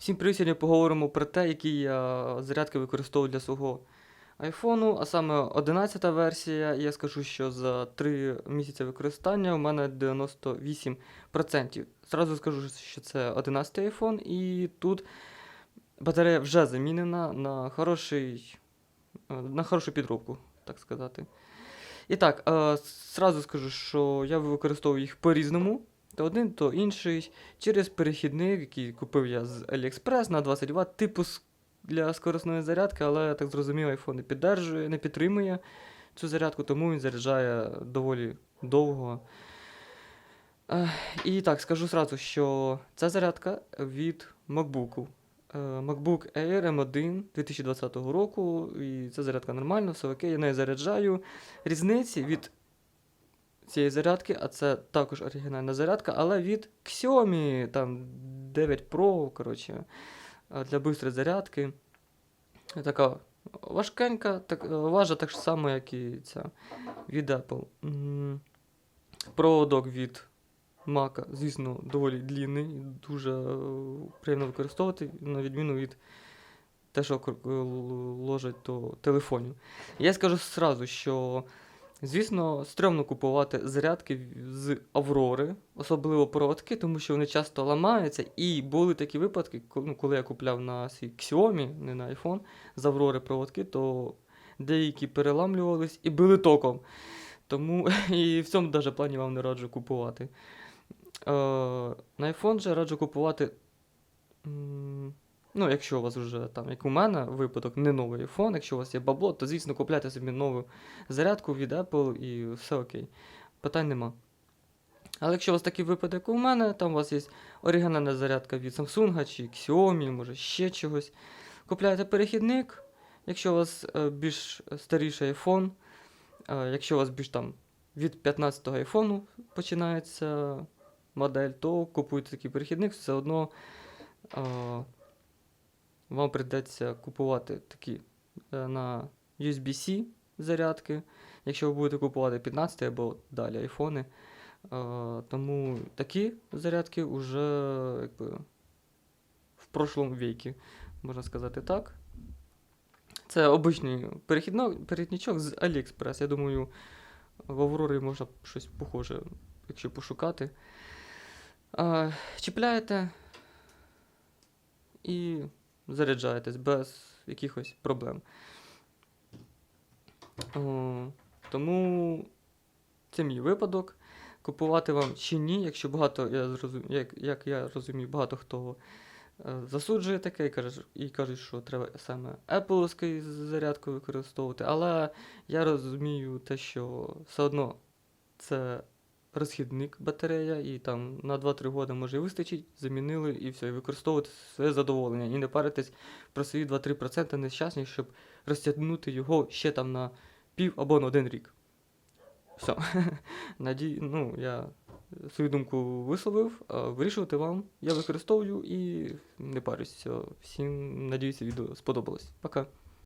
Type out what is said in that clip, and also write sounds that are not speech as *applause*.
Всім привіт, сьогодні поговоримо про те, які я зарядки використовую для свого айфону, а саме 11 версія. Я скажу, що за 3 місяці використання у мене 98%. Зразу скажу, що це 11 iPhone, і тут батарея вже замінена на хороший, е, на хорошу підробку, так сказати. І так, е, зразу скажу, що я використовую їх по-різному. То один, то інший через перехідник, який купив я з AliExpress на 20 Вт, типу для скоростної зарядки, але я так зрозумів, iPhone не піддержує, не підтримує цю зарядку, тому він заряджає доволі довго. І так, скажу зразу, що ця зарядка від MacBook. Е, MacBook Air M1 2020 року, і ця зарядка нормальна, все окей, я нею заряджаю. Різниці від цієї зарядки, а це також оригінальна зарядка, але від Xiaomi там 9 Pro, коротше, для бистрої зарядки. Така важкенька, так, важить так само, як і ця від Apple. Проводок від Mac, звісно, доволі длінний, дуже е, приємно використовувати, на відміну від те, що е, ложать до телефонів. Я скажу сразу, що Звісно, стрьомно купувати зарядки з Аврори, особливо проводки, тому що вони часто ламаються. І були такі випадки, ну, коли я купляв на свій Xiaomi, не на iPhone, з Аврори проводки, то деякі переламлювались і били током. Тому *laughs* і в цьому навіть плані вам не раджу купувати. Е, на iPhone же раджу купувати. Ну, якщо у вас вже там, як у мене, випадок, не новий iPhone, якщо у вас є бабло, то звісно купляйте собі нову зарядку від Apple і все окей. Питань нема. Але якщо у вас такий випадок, як у мене, там у вас є оригінальна зарядка від Samsung чи Xiaomi, може ще чогось. Купляєте перехідник, якщо у вас е, більш старіший iPhone, е, якщо у вас більш там від 15-го iPhone починається модель, то купуйте такий перехідник, все одно е, вам прийдеться купувати такі е, на USB-C зарядки, якщо ви будете купувати 15 або далі айфони. Е, тому такі зарядки вже якби, в прошлому віці, можна сказати так. Це обичний перехідничок з AliExpress. Я думаю, в Аврорі можна щось похоже, якщо пошукати. Е, чіпляєте і заряджаєтесь без якихось проблем. О, тому це мій випадок. Купувати вам чи ні, якщо багато, я зрозум... як, як я розумію, багато хто е, засуджує таке і каже, і кажуть, що треба саме Apple зарядку використовувати. Але я розумію те, що все одно це розхідник батарея, і там на 2-3 роки може і вистачить, замінили і все, і використовувати своє задоволення. І не паритись про свої 2-3% нещасні, щоб розтягнути його ще там на пів або на один рік. Все. *laughs* Надій, ну, я свою думку висловив, а вирішувати вам. Я використовую і не парюсь. Все. Всім надіюся, відео сподобалось. Пока.